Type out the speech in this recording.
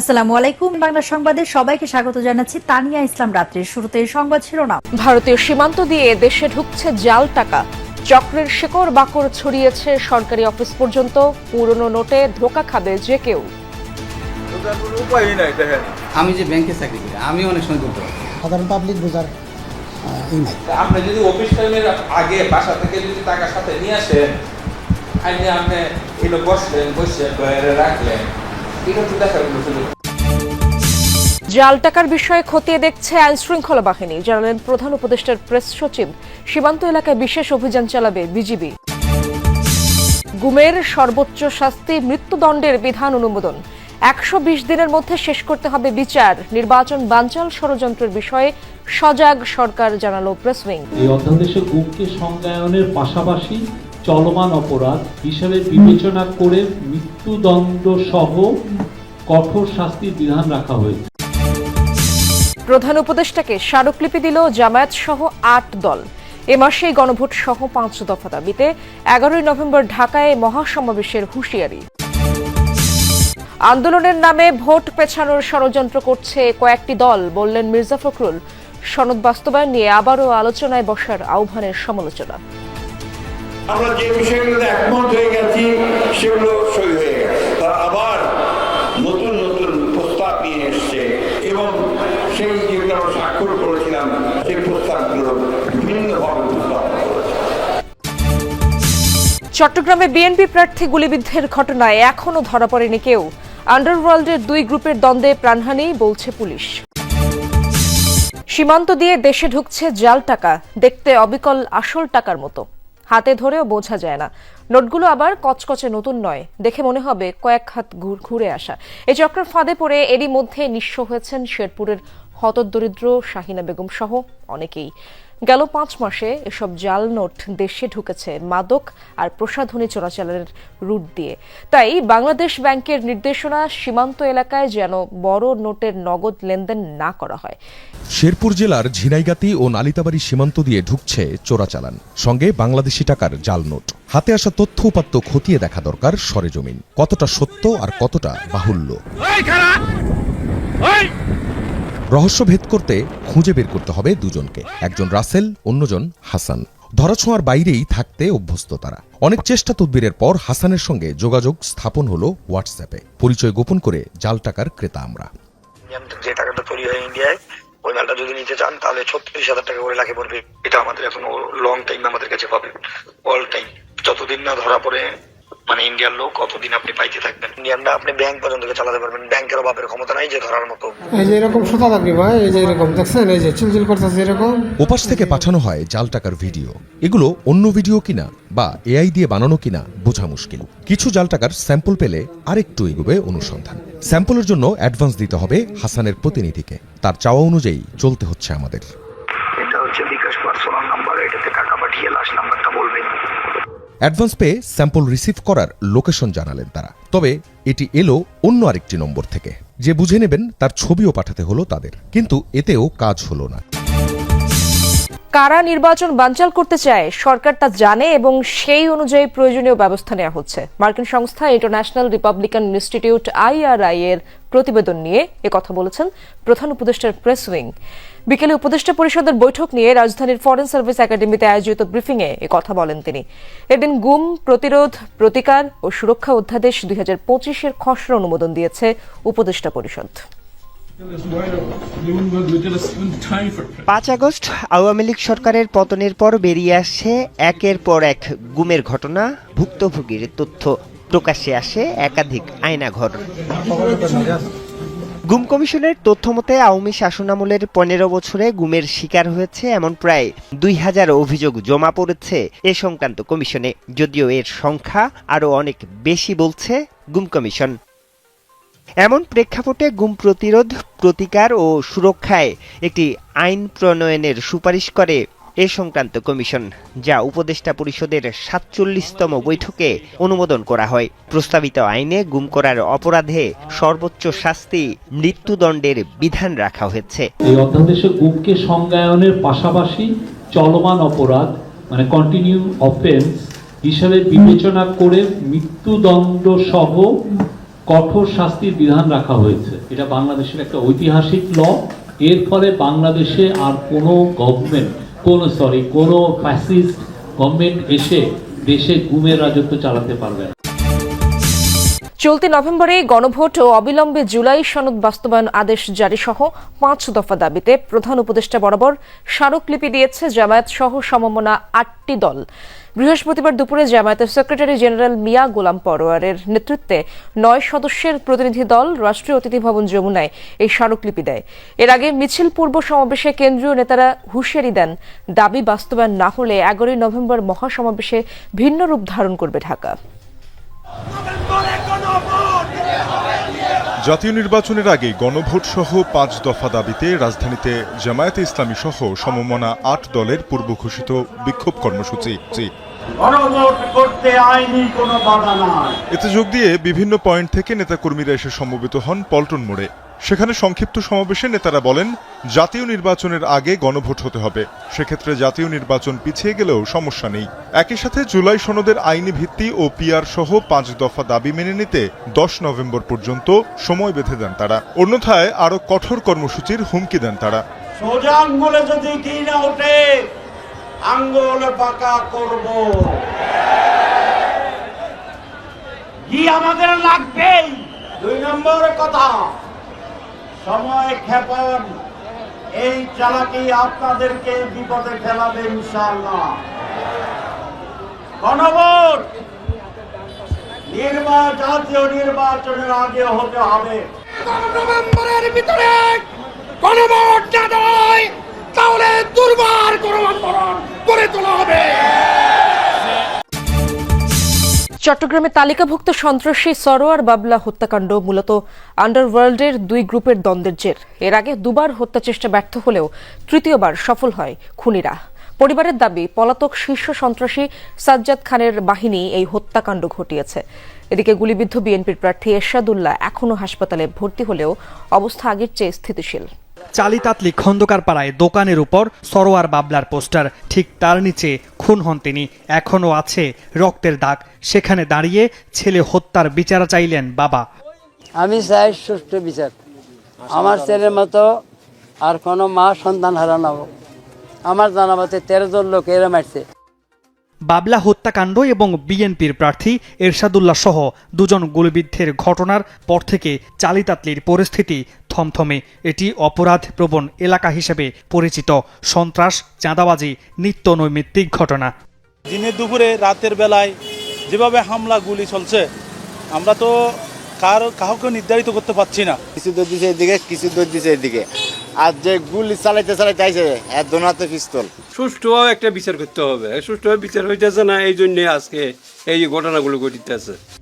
আসসালামু আলাইকুম। বাংলা সংবাদে সবাইকে স্বাগত জানাচ্ছি তানিয়া ইসলাম রাত্রির শুরুতে সংবাদ শিরোনাম। ভারতীয় সীমান্ত দিয়ে দেশে ঢুকছে জাল টাকা। চক্রের শেকড় বাকড় ছড়িয়েছে সরকারি অফিস পর্যন্ত। পুরনো নোটে ধোকা খাবে যে কেউ। আমি যে ব্যাংকে চাকরি করি আমি অনেক সময় পারি সাধারণ পাবলিক বোঝার ই নাই। আপনি যদি অফিস টাইমের আগে বাসা থেকে যদি টাকা সাথে নিয়ে আসেন আইনে আপনি এগুলো বসলেন বসে রাখলেন। কোনো জাল টাকার বিষয়ে খতিয়ে দেখছে আইন শৃঙ্খলা বাহিনী, জানালেন প্রধান উপদেষ্টার প্রেস সচিব। সীমান্ত এলাকায় বিশেষ অভিযান চালাবে বিজিবি। গুমের সর্বোচ্চ শাস্তি মৃত্যুদণ্ডের বিধান অনুমোদন। একশো বিশ দিনের মধ্যে শেষ করতে হবে বিচার। নির্বাচন বানচাল ষড়যন্ত্রের বিষয়ে সজাগ সরকার, জানালো প্রেস উইং। এই অধ্যাদেশে গুমকে সংজ্ঞায়নের পাশাপাশি চলমান অপরাধ হিসেবে বিবেচনা করে মৃত্যুদণ্ড সহ কঠোর শাস্তির বিধান রাখা হয়েছে। প্রধান উপদেষ্টাকে স্মারকলিপি দিল জামায়াত সহ আট দল। এ মাসেই গণভোট সহ পাঁচ দফা দাবিতে এগারোই নভেম্বর ঢাকায় মহাসমাবেশের হুঁশিয়ারি। আন্দোলনের নামে ভোট পেছানোর ষড়যন্ত্র করছে কয়েকটি দল, বললেন মির্জা ফখরুল। সনদ বাস্তবায়ন নিয়ে আবারও আলোচনায় বসার আহ্বানের সমালোচনা। আমরা যে বিষয়গুলোতে একমত হয়ে গেছি, সেগুলো সই হয়ে গেছে। আবার নতুন নতুন প্রস্তাব নিয়ে এসছে এবং সেই যেগুলো আমরা স্বাক্ষর করেছিলাম, সেই প্রস্তাবগুলো ভিন্নভাবে উপস্থাপন চট্টগ্রামে বিএনপি প্রার্থী গুলিবিদ্ধের ঘটনায় এখনও ধরা পড়েনি কেউ। আন্ডারওয়ার্ল্ডের দুই গ্রুপের দ্বন্দ্বে প্রাণহানি বলছে পুলিশ। সীমান্ত দিয়ে দেশে ঢুকছে জাল টাকা, দেখতে অবিকল আসল টাকার মতো। হাতে ধরেও বোঝা যায় না। নোটগুলো আবার কচকচে নতুন নয়। দেখে মনে হবে কয়েক হাত ঘুর- আসা। এই চক্রের ফাঁদে পড়ে এরই মধ্যে নিঃস্ব হয়েছেন শেরপুরের হতদরিদ্র শাহিনা বেগম সহ অনেকেই। গেল পাঁচ মাসে এসব জাল নোট দেশে ঢুকেছে মাদক আর প্রসাধনী চোরাচালানের রুট দিয়ে। তাই বাংলাদেশ ব্যাংকের নির্দেশনা সীমান্ত এলাকায় যেন বড় নোটের নগদ লেনদেন না করা হয়। শেরপুর জেলার ঝিনাইগাতি ও নালিতাবাড়ি সীমান্ত দিয়ে ঢুকছে চোরাচালান সঙ্গে বাংলাদেশি টাকার জাল নোট। হাতে আসা তথ্য উপাত্ত খতিয়ে দেখা দরকার সরেজমিন। কতটা সত্য আর কতটা বাহুল্য? রহস্য ভেদ করতে খুঁজে বের করতে হবে দুজনকে। একজন রাসেল, অন্যজন হাসান। ধরাছোঁয়ার বাইরেই থাকতে অভ্যস্ত তারা। অনেক চেষ্টা তদবিরের পর হাসানের সঙ্গে যোগাযোগ স্থাপন হলো হোয়াটসঅ্যাপে। পরিচয় গোপন করে জাল টাকার ক্রেতা আমরা। যে টাকাটা তৈরি হয় ইন্ডিয়ায়, ওই মালটা যদি নিতে চান, তাহলে ছত্রিশ হাজার টাকা করে লাখে পড়বে। এটা আমাদের এখন লং টাইম আমাদের কাছে পাবে। অল টাইম যতদিন না ধরা পড়ে মানে ইন্ডিয়ার লোক কতদিন আপনি পাইতে থাকবেন। ইন্ডিয়ানরা আপনি ব্যাংক পর্যন্ত চালাতে পারবেন। ব্যাংকেরও বাপের ক্ষমতা নাই যে ধরার মতো। এই যে এরকম সুতা থাকবে ভাই এই যে এরকম দেখছেন এই যে চুলচুল করতেছে এরকম। ওপাশ থেকে পাঠানো হয় জাল টাকার ভিডিও। এগুলো অন্য ভিডিও কিনা বা এআই দিয়ে বানানো কিনা বোঝা মুশকিল। কিছু জাল টাকার স্যাম্পল পেলে আরেকটু এগোবে অনুসন্ধান। স্যাম্পলের জন্য অ্যাডভান্স দিতে হবে হাসানের প্রতিনিধিকে। তার চাওয়া অনুযায়ী চলতে হচ্ছে আমাদের। এটা হচ্ছে বিকাশ পার্সোনাল নাম্বার এটাতে টাকা পাঠিয়ে লাস্ট নাম্বারটা বলবেন। অ্যাডভান্স পেয়ে স্যাম্পল রিসিভ করার লোকেশন জানালেন তারা। তবে এটি এলো অন্য আরেকটি নম্বর থেকে। যে বুঝে নেবেন তার ছবিও পাঠাতে হলো তাদের। কিন্তু এতেও কাজ হলো না। কারা নির্বাচন বানচাল করতে চায়, সরকার তা জানে এবং সেই অনুযায়ী প্রয়োজনীয় ব্যবস্থা নেওয়া হচ্ছে। মার্কিন সংস্থা ইন্টারন্যাশনাল রিপাবলিকান ইনস্টিটিউট আইআরআই এর প্রতিবেদন নিয়ে কথা বলেছেন প্রধান উপদেষ্টার প্রেস উইং। বিকেলে উপদেষ্টা পরিষদের বৈঠক নিয়ে রাজধানীর ফরেন সার্ভিস একাডেমিতে আয়োজিত ব্রিফিংয়ে কথা বলেন তিনি। এদিন গুম, প্রতিরোধ, প্রতিকার ও সুরক্ষা অধ্যাদেশ দুই হাজার পঁচিশের খসড়া অনুমোদন দিয়েছে উপদেষ্টা পরিষদ। পাঁচ আগস্ট আওয়ামী লীগ সরকারের পতনের পর বেরিয়ে আসছে একের পর এক গুমের ঘটনা, ভুক্তভোগীর তথ্য। প্রকাশ্যে আসে একাধিক আয়নাঘর। গুম কমিশনের তথ্য মতে, আওয়ামী শাসনামলের পনেরো বছরে গুমের শিকার হয়েছে এমন প্রায় দুই হাজার অভিযোগ জমা পড়েছে এ সংক্রান্ত কমিশনে। যদিও এর সংখ্যা আরও অনেক বেশি বলছে গুম কমিশন। এমন প্রেক্ষাপটে গুম প্রতিরোধ, প্রতিকার ও সুরক্ষায় একটি আইন প্রণয়নের সুপারিশ করে এ সংক্রান্ত কমিশন, যা উপদেষ্টা পরিষদের সাতচল্লিশতম বৈঠকে অনুমোদন করা হয়। প্রস্তাবিত আইনে গুম করার অপরাধে সর্বোচ্চ শাস্তি মৃত্যুদণ্ডের বিধান রাখা হয়েছে। এই অধ্যাদেশে গুমকে সংজ্ঞায়নের পাশাপাশি চলমান অপরাধ মানে কন্টিনিউ অফেন্স হিসেবে বিবেচনা করে মৃত্যুদণ্ড সহ কঠোর শাস্তির বিধান রাখা হয়েছে। এটা বাংলাদেশের একটা ঐতিহাসিক ল। এর ফলে বাংলাদেশে আর কোনো গভর্নমেন্ট কোন সরি কোনো ফ্যাসিস্ট গভর্নমেন্ট এসে দেশে গুমের রাজত্ব চালাতে পারবে না। চলতি নভেম্বরে গণভোট ও অবিলম্বে জুলাই সনদ বাস্তবায়ন আদেশ জারি সহ পাঁচ দফা দাবিতে প্রধান উপদেষ্টা বরাবর স্মারকলিপি দিয়েছে জামায়াত সহ সমমনা আটটি দল। বৃহস্পতিবার দুপুরে জামায়াতের সেক্রেটারি জেনারেল মিয়া গোলাম পরোয়ারের নেতৃত্বে নয় সদস্যের প্রতিনিধি দল রাষ্ট্রীয় অতিথি ভবন যমুনায় এই স্মারকলিপি দেয়। এর আগে মিছিল পূর্ব সমাবেশে কেন্দ্রীয় নেতারা হুঁশিয়ারি দেন, দাবি বাস্তবায়ন না হলে এগারোই নভেম্বর মহাসমাবেশে ভিন্ন রূপ ধারণ করবে ঢাকা। জাতীয় নির্বাচনের আগে গণভোট সহ পাঁচ দফা দাবিতে রাজধানীতে জামায়াতে ইসলামী সহ সমমনা আট দলের পূর্ব ঘোষিত বিক্ষোভ কর্মসূচি। এতে যোগ দিয়ে বিভিন্ন পয়েন্ট থেকে নেতাকর্মীরা এসে সমবেত হন পল্টন মোড়ে। সেখানে সংক্ষিপ্ত সমাবেশে নেতারা বলেন, জাতীয় নির্বাচনের আগে গণভোট হতে হবে। সেক্ষেত্রে জাতীয় নির্বাচন পিছিয়ে গেলেও সমস্যা নেই। একই সাথে জুলাই সনদের আইনি ভিত্তি ও পিআর সহ পাঁচ দফা দাবি মেনে নিতে দশ নভেম্বর পর্যন্ত সময় বেঁধে দেন তারা। অন্যথায় আরও কঠোর কর্মসূচির হুমকি দেন তারা। আমাদের দুই নম্বর কথা। সময় ক্ষেপণ। এই চালাকি আপনাদেরকে বিপদে ফেলাবে ইনশাআল্লাহ। গণভোট! নির্বা জাতীয় নির্বাচনের আগে হতে হবে। ভিতরে গণভোট তাহলে দুর্বার কোনো করে তোলা হবে। চট্টগ্রামে তালিকাভুক্ত সন্ত্রাসী সরোয়ার বাবলা হত্যাকাণ্ড মূলত আন্ডারওয়ার্ল্ডের দুই গ্রুপের দ্বন্দ্বের জের। এর আগে দুবার হত্যা চেষ্টা ব্যর্থ হলেও তৃতীয়বার সফল হয় খুনিরা। পরিবারের দাবি, পলাতক শীর্ষ সন্ত্রাসী সাজ্জাদ খানের বাহিনী এই হত্যাকাণ্ড ঘটিয়েছে। এদিকে গুলিবিদ্ধ বিএনপির প্রার্থী এরশাদুল্লাহ এখনও হাসপাতালে ভর্তি হলেও অবস্থা আগের চেয়ে স্থিতিশীল। চালিতাতলি খন্দকার পাড়ায় দোকানের উপর সরোয়ার বাবলার পোস্টার। ঠিক তার নিচে খুন হন তিনি। এখনও আছে রক্তের দাগ। সেখানে দাঁড়িয়ে ছেলে হত্যার বিচারা চাইলেন বাবা। আমি চাই সুষ্ঠু বিচার। আমার ছেলের মতো আর কোনো মা সন্তান হারানো। আমার জানাবাতে তেরো জন লোক এরা মারছে বাবলা হত্যাকাণ্ড এবং বিএনপির প্রার্থী এরশাদুল্লাহ সহ দুজন গুলিবিদ্ধের ঘটনার পর থেকে চালিতাতলির পরিস্থিতি থমথমে। এটি অপরাধ প্রবণ এলাকা হিসেবে পরিচিত। সন্ত্রাস চাঁদাবাজি নিত্য নৈমিত্তিক ঘটনা। দিনের দুপুরে রাতের বেলায় যেভাবে হামলা গুলি চলছে আমরা তো কার কাউকে নির্ধারিত করতে পারছি না। কিছু দৌড় দিছে এদিকে কিছু দৌড় দিছে এদিকে। আর যে গুলি চালাইতে চালাইতে আইছে এর দোনাতে পিস্তল। সুষ্ঠুভাবে একটা বিচার করতে হবে। সুষ্ঠুভাবে বিচার হইতেছে না এই জন্য আজকে এই ঘটনাগুলো ঘটিতেছে।